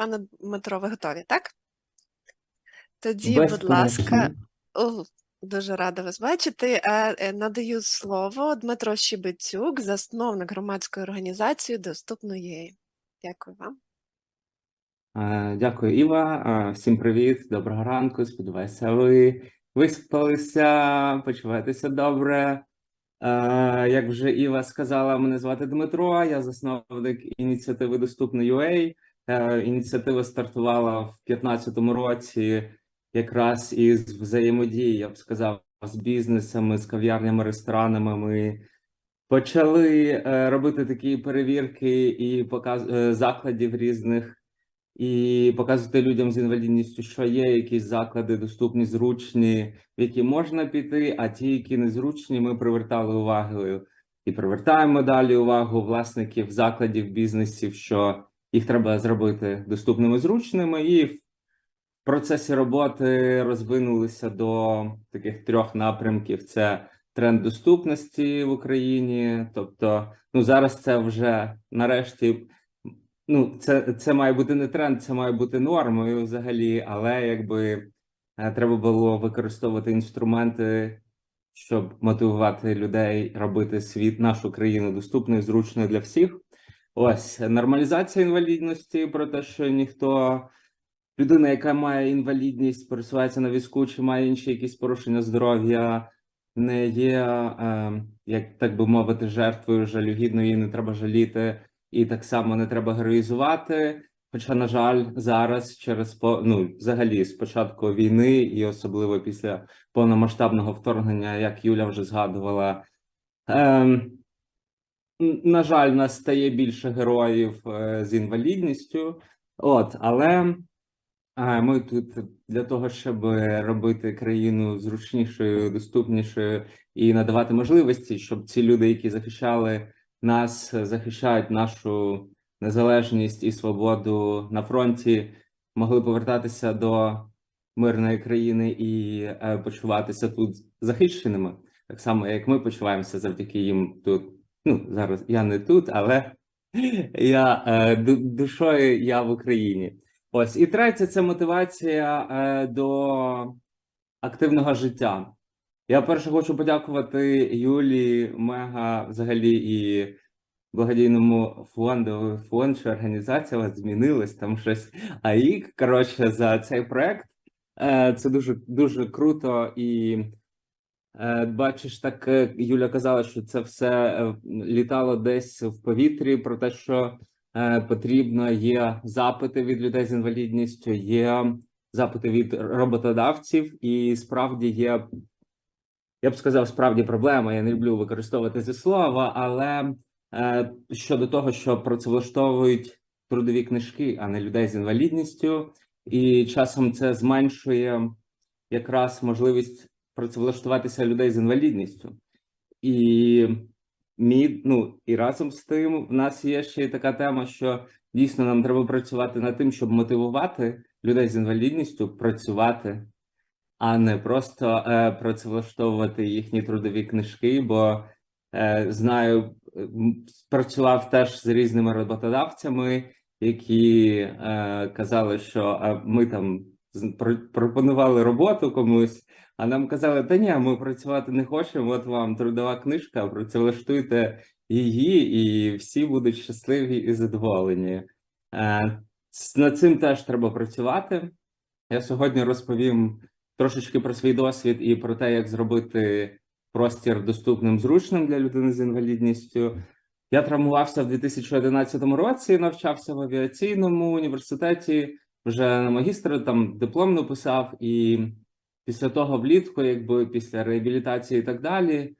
Пане Дмитро, ви готові, так? Тоді, будь ласка, о, дуже рада вас бачити. Е, е, Надаю слово Дмитро Щебетюк, засновник громадської організації Доступно.ua. Дякую вам. Е, Дякую, Іва. Всім привіт, доброго ранку. Сподіваюся, ви виспалися, почуваєтеся добре. Як вже Іва сказала, мене звати Дмитро, я засновник ініціативи Доступно.ua. Е, Ініціатива стартувала в 2015 році якраз із взаємодії, я б сказав, з бізнесами, з кав'ярнями, ресторанами. Ми почали е, робити такі перевірки і показ е, закладів різних і показувати людям з інвалідністю, що є якісь заклади доступні, зручні, в які можна піти, а ті, які незручні, ми привертали увагу і привертаємо далі увагу власників закладів, бізнесів, що їх треба зробити доступними, зручними, і в процесі роботи розвинулися до таких трьох напрямків: це тренд доступності в Україні. Тобто, ну зараз це вже нарешті. Ну, це, це має бути не тренд, це має бути нормою взагалі, але якби е, треба було використовувати інструменти, щоб мотивувати людей робити світ, нашу країну доступною, зручною для всіх. Ось нормалізація інвалідності про те, що ніхто людина, яка має інвалідність, пересувається на візку чи має інші якісь порушення здоров'я, не є, е, як так би мовити, жертвою жалюгідною, не треба жаліти, і так само не треба героїзувати. Хоча, на жаль, зараз через ну, взагалі з початку війни, і особливо після повномасштабного вторгнення, як Юля вже згадувала, н- на жаль, нас стає більше героїв е, з інвалідністю. От, але ми тут для того, щоб робити країну зручнішою, доступнішою і надавати можливості, щоб ці люди, які захищали нас, захищають нашу незалежність і свободу на фронті, могли повертатися до мирної країни і е, почуватися тут захищеними, так само як ми почуваємося завдяки їм тут. Ну зараз я не тут, але я е, душою я в Україні. Ось і третє це мотивація е, до активного життя. Я перше хочу подякувати Юлі, Мега, взагалі і благодійному фонду, фонд чи організація вас змінилась там щось. АІК, коротше, за цей проект. Е, Це дуже дуже круто і. Е, Бачиш, так е, Юля казала, що це все е, літало десь в повітрі про те, що потрібно є запити від людей з інвалідністю, є запити від роботодавців, і справді є, я б сказав, справді проблема. Я не люблю використовувати це слово, але щодо того, що працевлаштовують трудові книжки, а не людей з інвалідністю, і часом це зменшує якраз можливість працевлаштуватися людей з інвалідністю. І мі, ну, і разом з тим, в нас є ще така тема, що дійсно нам треба працювати над тим, щоб мотивувати людей з інвалідністю працювати, а не просто е, працевлаштовувати їхні трудові книжки. Бо е, знаю, працював теж з різними роботодавцями, які е, казали, що е, ми там пропонували роботу комусь. А нам казали, та ні, ми працювати не хочемо. От вам трудова книжка, працевлаштуйте її, і всі будуть щасливі і задоволені. Е, Над цим теж треба працювати. Я сьогодні розповім трошечки про свій досвід і про те, як зробити простір доступним, зручним для людини з інвалідністю. Я травмувався в 2011 році, навчався в авіаційному університеті, вже на магістра там диплом написав, і після того влітку, якби після реабілітації і так далі,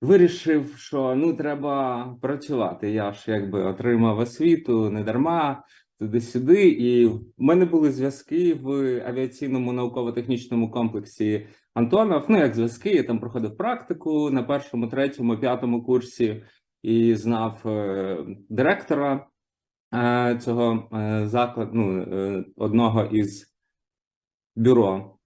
вирішив, що ну треба працювати. Я ж якби отримав освіту не дарма, туди-сюди. І в мене були зв'язки в авіаційному науково-технічному комплексі Антонов. Ну, як зв'язки, я там проходив практику на першому, третьому, п'ятому курсі і знав е, директора е, цього е, закладу, ну, е, одного із бюро.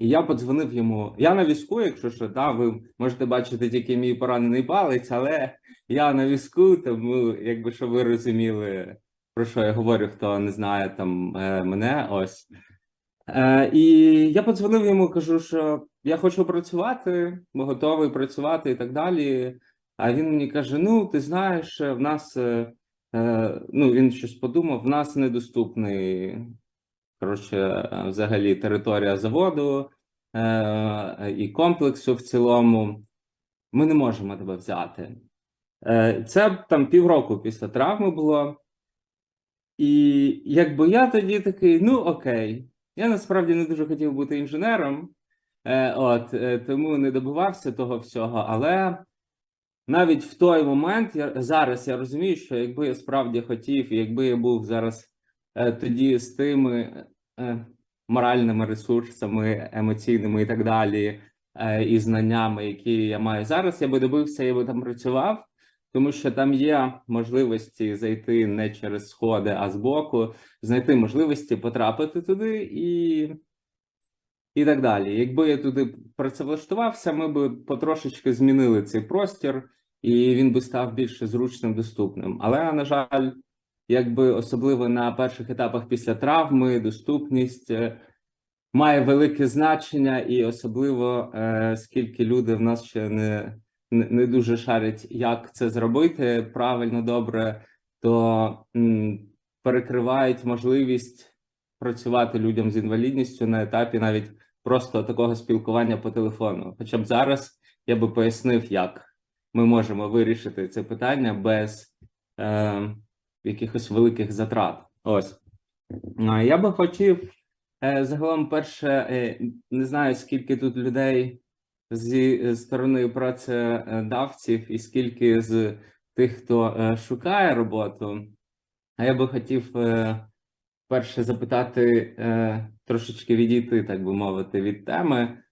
І я подзвонив йому. Я на візку, якщо що, да, ви можете бачити тільки мій поранений палець, але я на візку, тому, якби що ви розуміли, про що я говорю, хто не знає там е, мене. Ось. Е, і я подзвонив йому, кажу, що я хочу працювати, ми готовий працювати і так далі. А він мені каже: Ну, ти знаєш, в нас е, е, ну він щось подумав, в нас недоступний коротше, е, взагалі територія заводу е, і комплексу в цілому. Ми не можемо тебе взяти. Е, Це там півроку після травми було. І якби я тоді такий, ну окей, я насправді не дуже хотів бути інженером, е, от, е, тому не добивався того всього. Але навіть в той момент я зараз я розумію, що якби я справді хотів, якби я був зараз тоді з тими е, моральними ресурсами, емоційними і так далі, е, і знаннями, які я маю зараз, я би добився, я би там працював. Тому що там є можливості зайти не через сходи, а збоку, знайти можливості потрапити туди і, і так далі. Якби я туди працевлаштувався, ми би потрошечки змінили цей простір, і він би став більше зручним, доступним. Але, на жаль, якби особливо на перших етапах після травми, доступність е, має велике значення, і особливо е, скільки люди в нас ще не не, дуже шарять, як це зробити правильно, добре, то перекривають можливість працювати людям з інвалідністю на етапі навіть просто такого спілкування по телефону. Хоча б зараз я би пояснив, як ми можемо вирішити це питання без е, якихось великих затрат. Ось я би хотів е, загалом, перше, е, не знаю скільки тут людей зі сторони працедавців і скільки з тих, хто е, шукає роботу. А я би хотів перше запитати, трошечки відійти, так би мовити, від теми.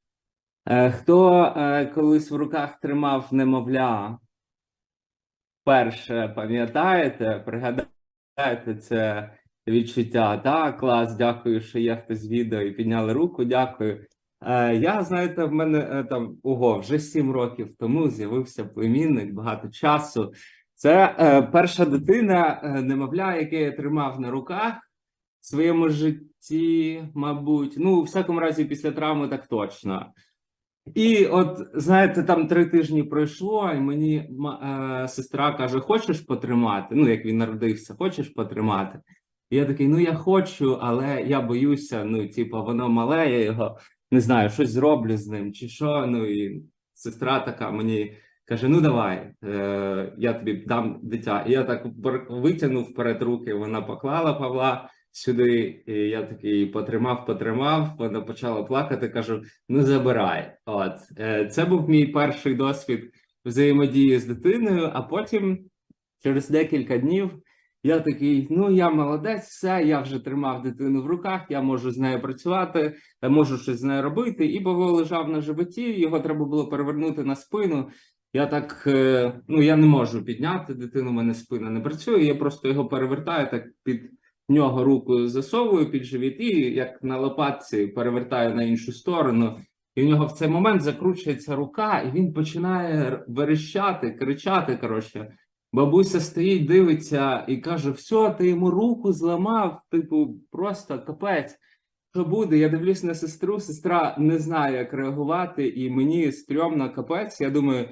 Хто колись в руках тримав немовля? Перше, пам'ятаєте, пригадаєте це відчуття? Так, клас, дякую, що є хтось відео і підняли руку. Дякую. Е, Я знаєте, в мене е, там ого, вже сім років тому з'явився племінник, багато часу. Це е, перша дитина, е, немовля, яке я тримав на руках в своєму житті, мабуть. Ну, у всякому разі, після травми так точно. І от знаєте, там три тижні пройшло, і мені е, сестра каже: Хочеш потримати? Ну, як він народився, хочеш потримати? І я такий, ну я хочу, але я боюся. Ну, типу, воно мале, я його не знаю, щось зроблю з ним, чи що. Ну і сестра така мені каже: Ну давай, е, я тобі дам дитя. І я так витягнув вперед руки, вона поклала Павла сюди. І я такий потримав, потримав. Вона почала плакати. Кажу: ну забирай. От е, це був мій перший досвід взаємодії з дитиною, а потім через декілька днів. Я такий, ну я молодець, все, я вже тримав дитину в руках, я можу з нею працювати, можу щось з нею робити. І Павло лежав на животі, його треба було перевернути на спину. Я так, е, ну я не можу підняти дитину, у мене спина не працює. Я просто його перевертаю, так під нього руку засовую під живіт, і як на лопатці перевертаю на іншу сторону. І в нього в цей момент закручується рука, і він починає верещати, кричати. Коротше, Бабуся стоїть, дивиться і каже: все, ти йому руку зламав, типу, просто капець. Що буде? Я дивлюсь на сестру, сестра не знає, як реагувати, і мені стрьомно капець. Я думаю,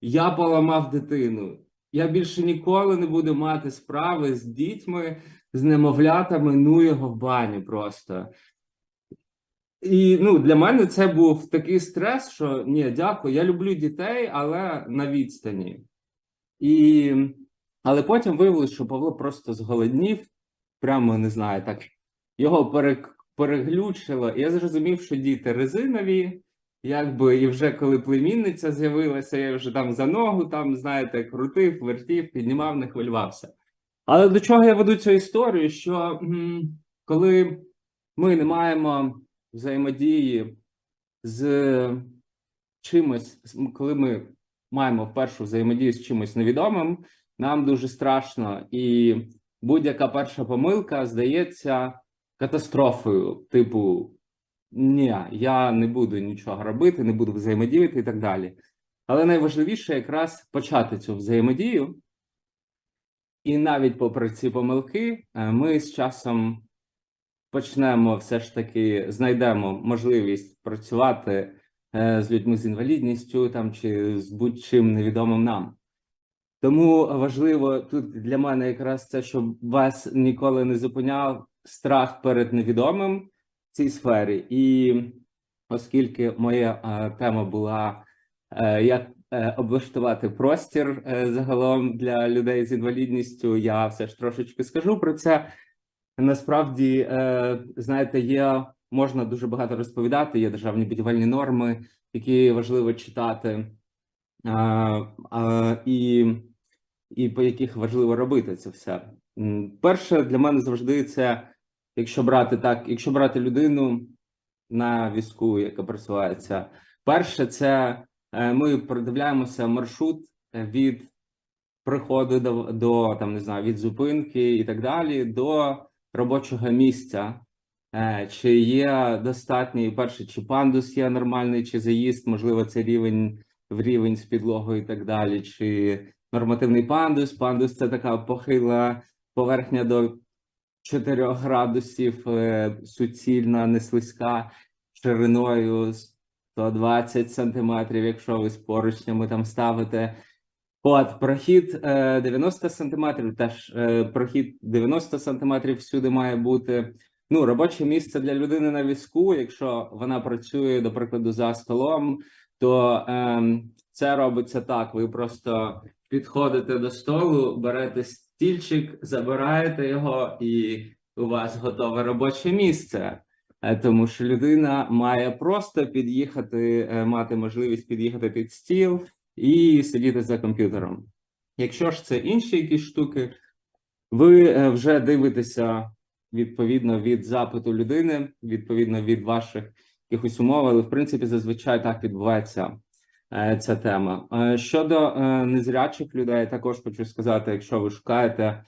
я поламав дитину. Я більше ніколи не буду мати справи з дітьми, з немовлятами, ну його в баню просто. І ну, для мене це був такий стрес, що ні, дякую, я люблю дітей, але на відстані. І... Але потім виявилося, що Павло просто зголоднів, прямо не знаю, так його пере... переглючило. Я зрозумів, що діти резинові, якби, і вже коли племінниця з'явилася, я вже там за ногу, там, знаєте, крутив, вертів, піднімав, не хвилювався. Але до чого я веду цю історію? Що коли ми не маємо взаємодії з чимось, коли ми маємо впершу взаємодію з чимось невідомим, нам дуже страшно, і будь-яка перша помилка здається катастрофою. Типу, ні, я не буду нічого робити, не буду взаємодіяти і так далі. Але найважливіше якраз почати цю взаємодію. І навіть попри ці помилки, е, ми з часом почнемо все ж таки знайдемо можливість працювати е, з людьми з інвалідністю там чи з будь-чим невідомим нам. Тому важливо тут для мене якраз це, щоб вас ніколи не зупиняв страх перед невідомим в цій сфері. І оскільки моя е, тема була як облаштувати простір е, загалом для людей з інвалідністю, я все ж трошечки скажу про це. Насправді, е, знаєте, є можна дуже багато розповідати. Є державні будівельні норми, які важливо читати, і, і по яких важливо робити це все. Перше для мене завжди це, якщо брати так, якщо брати людину на візку, яка просувається, перше, це е, ми продивляємося маршрут е, від приходу до, до там не знаю від зупинки і так далі до робочого місця. Е, Чи є достатній перше, чи пандус є нормальний, чи заїзд, можливо, це рівень в рівень з підлогою і так далі, чи нормативний пандус. Пандус це така похила поверхня до 4 градусів, е, суцільна, не слизька, шириною 120 сантиметрів, якщо ви з поручнями там ставите. От прохід е, 90 сантиметрів, теж е, прохід 90 сантиметрів всюди має бути. Ну, робоче місце для людини на візку, якщо вона працює, до прикладу, за столом, то ем, це робиться так: ви просто підходите до столу, берете стільчик, забираєте його, і у вас готове робоче місце. Е, Тому що людина має просто під'їхати, е, мати можливість під'їхати під стіл і сидіти за комп'ютером. Якщо ж це інші якісь штуки, ви е, вже дивитеся відповідно від запиту людини, відповідно від ваших якихось умов, але в принципі зазвичай так відбувається ця тема. Щодо незрячих людей, також хочу сказати, якщо ви шукаєте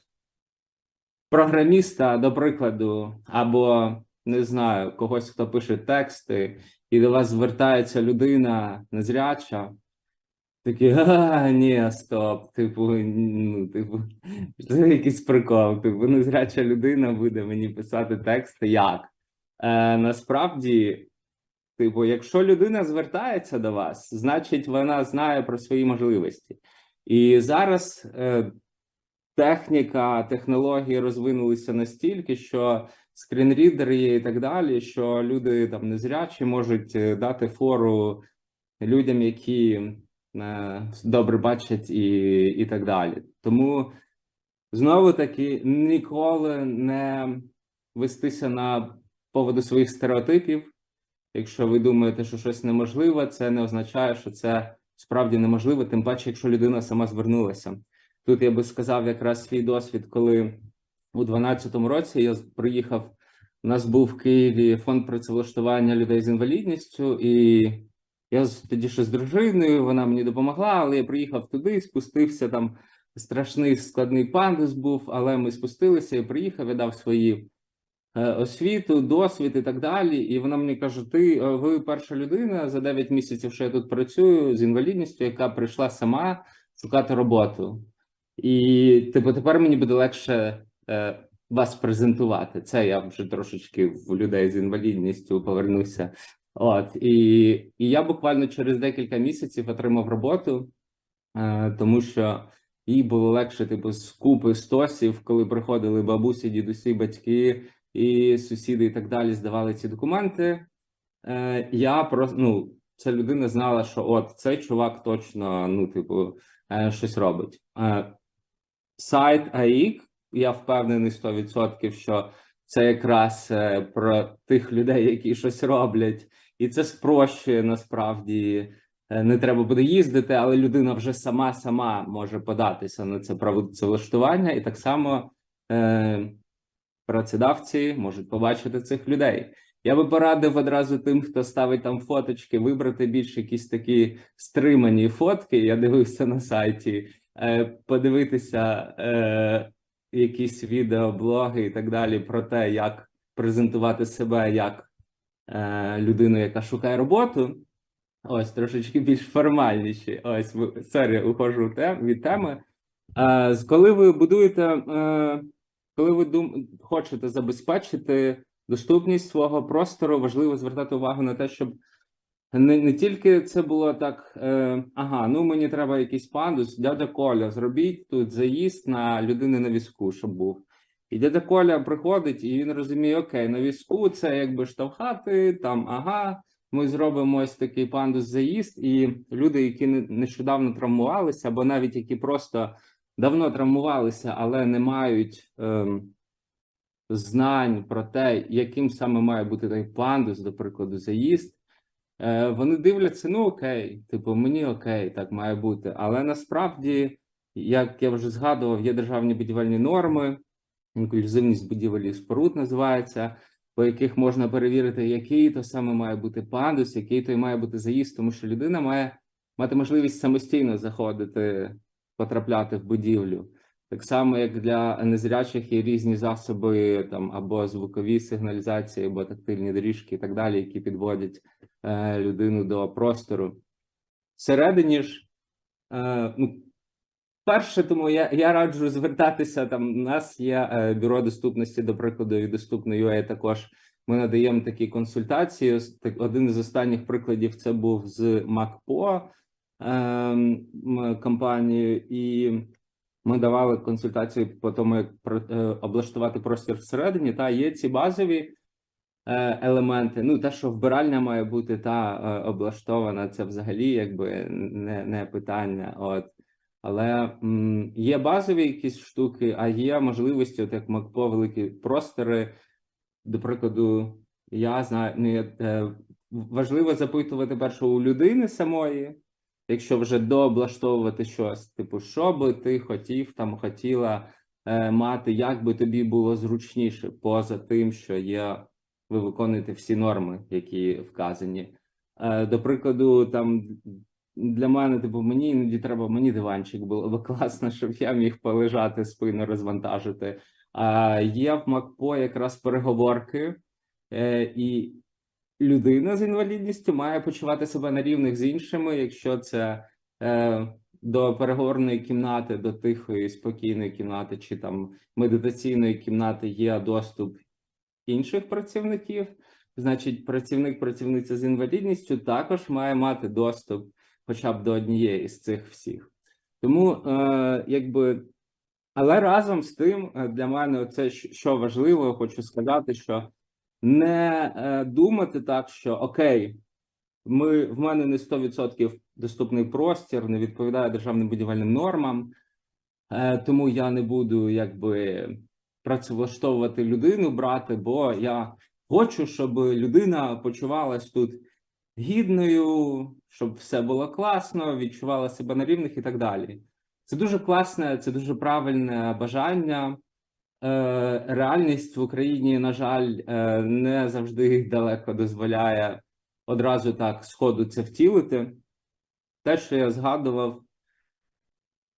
програміста, до прикладу, або не знаю, когось, хто пише тексти, і до вас звертається людина незряча. Такі, а, ні, стоп, типу, ну, типу, це якийсь прикол. Типу, незряча людина буде мені писати тексти. Як? Е, насправді, типу, якщо людина звертається до вас, значить вона знає про свої можливості. І зараз е, техніка, технології розвинулися настільки, що скрінрідери і так далі, що люди там незрячі можуть е, дати фору людям, які е, добре бачать і, і так далі. Тому знову таки ніколи не вестися на поводу своїх стереотипів. Якщо ви думаєте, що щось неможливе, це не означає, що це справді неможливо, тим паче, якщо людина сама звернулася. Тут я би сказав якраз свій досвід, коли у 2012 році я приїхав. У нас був в Києві фонд працевлаштування людей з інвалідністю, і я тоді ще з дружиною, вона мені допомогла, але я приїхав туди, спустився там. Страшний складний пандус був, але ми спустилися і приїхав, я дав свої е, освіту, досвід і так далі. І вона мені каже: Ти е, ви перша людина за 9 місяців, що я тут працюю з інвалідністю, яка прийшла сама шукати роботу. І типу, тепер мені буде легше е, вас презентувати. Це я вже трошечки в людей з інвалідністю повернуся. От і, і я буквально через декілька місяців отримав роботу, е, тому що їй було легше, типу, з купи стосів, коли приходили бабусі, дідусі, батьки і сусіди, і так далі, здавали ці документи. Е, я просто ну, ця людина знала, що от цей чувак точно, ну, типу, е, щось робить. Е, сайт AIC, я впевнений 100%, що це якраз е, про тих людей, які щось роблять, і це спрощує насправді. Е, Не треба буде їздити, але людина вже сама сама може податися на це працевлаштування, і так само е, працедавці можуть побачити цих людей. Я би порадив одразу тим, хто ставить там фоточки, вибрати більш якісь такі стримані фотки. Я дивився на сайті, подивитися е, якісь відеоблоги і так далі про те, як презентувати себе як е, людину, яка шукає роботу. Ось трошечки більш формальніші. Ось сорі, ухожу тем від теми. Е, коли ви будуєте, е, коли ви дум, хочете забезпечити доступність свого простору, важливо звертати увагу на те, щоб не, не тільки це було так, е, ага, ну мені треба якийсь пандус, дядя Коля, зробіть тут заїзд на людини на візку, щоб був. І дядя Коля приходить, і він розуміє, окей, на візку це якби штовхати, там, ага, ми зробимо ось такий пандус заїзд, і люди, які не- нещодавно травмувалися, або навіть які просто давно травмувалися, але не мають ем, знань про те, яким саме має бути той пандус, до прикладу, заїзд. Е, вони дивляться, ну окей, типу, мені окей, так має бути. Але насправді, як я вже згадував, є державні будівельні норми, інклюзивність будівель і споруд називається, по яких можна перевірити, який то саме має бути пандус, який то має бути заїзд, тому що людина має мати можливість самостійно заходити, потрапляти в будівлю. Так само, як для незрячих є різні засоби, там або звукові сигналізації, або тактильні доріжки, і так далі, які підводять е, людину до простору. Всередині ж, е, ну, перше, тому я, я раджу звертатися. Там у нас є е, бюро доступності, до прикладу, і доступно.ua також. Ми надаємо такі консультації. Один з останніх прикладів це був з МакПо м, компанією, і ми давали консультації по тому, як е, облаштувати простір всередині. Та є ці базові е, елементи. Ну, те, що вбиральня має бути та е, облаштована, це взагалі якби не, не питання. От. Але м, є базові якісь штуки, а є можливості, от як МакПо, великі простори. До прикладу, я знаю, ну, важливо запитувати перше у людини самої, якщо вже дооблаштовувати щось, типу, що би ти хотів там, хотіла е, мати, як би тобі було зручніше, поза тим, що є, ви виконуєте всі норми, які вказані. Е, до прикладу, там для мене, типу, мені іноді треба, мені диванчик було б класно, щоб я міг полежати, спину розвантажити. А є в МакПо якраз переговорки, е, і людина з інвалідністю має почувати себе на рівних з іншими, якщо це е, до переговорної кімнати, до тихої, спокійної кімнати, чи там медитаційної кімнати є доступ інших працівників. Значить, працівник, працівниця з інвалідністю також має мати доступ хоча б до однієї з цих всіх. Тому, е, якби, але разом з тим, е, для мене це що важливо, хочу сказати, що не е, думати так, що окей, ми в мене не 100% доступний простір, не відповідає державним будівельним нормам, е, тому я не буду якби працевлаштовувати людину, брати, бо я хочу, щоб людина почувалась тут гідною, щоб все було класно, відчувала себе на рівних і так далі. Це дуже класне, це дуже правильне бажання. Е, реальність в Україні, на жаль, е, не завжди далеко дозволяє одразу так сходу це втілити. Те, що я згадував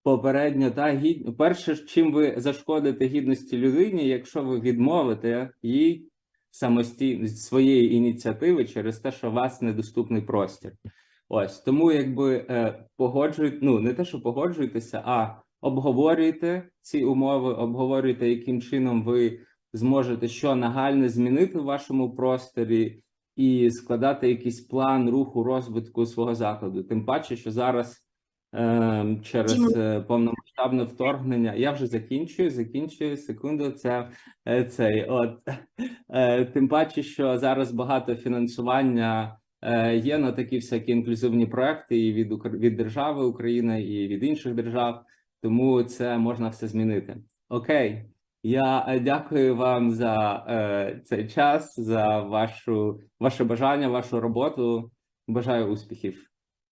попередньо, та гід... перше, чим ви зашкодите гідності людині, якщо ви відмовите їй самостійно своєї ініціативи через те, що у вас недоступний простір. Ось тому, якби е, погоджують, ну не те, що погоджуєтеся, а обговорюйте ці умови, обговорюйте, яким чином ви зможете що нагальне змінити в вашому просторі, і складати якийсь план руху розвитку свого закладу. Тим паче, що зараз е, через повномасштабне вторгнення я вже закінчую, закінчую секунду. Це е, цей от е, тим паче, що зараз багато фінансування. Е, Є на такі всякі інклюзивні проекти і від від держави України, і від інших держав, тому це можна все змінити. Окей, я е, дякую вам за е, цей час, за вашу ваше бажання, вашу роботу. Бажаю успіхів.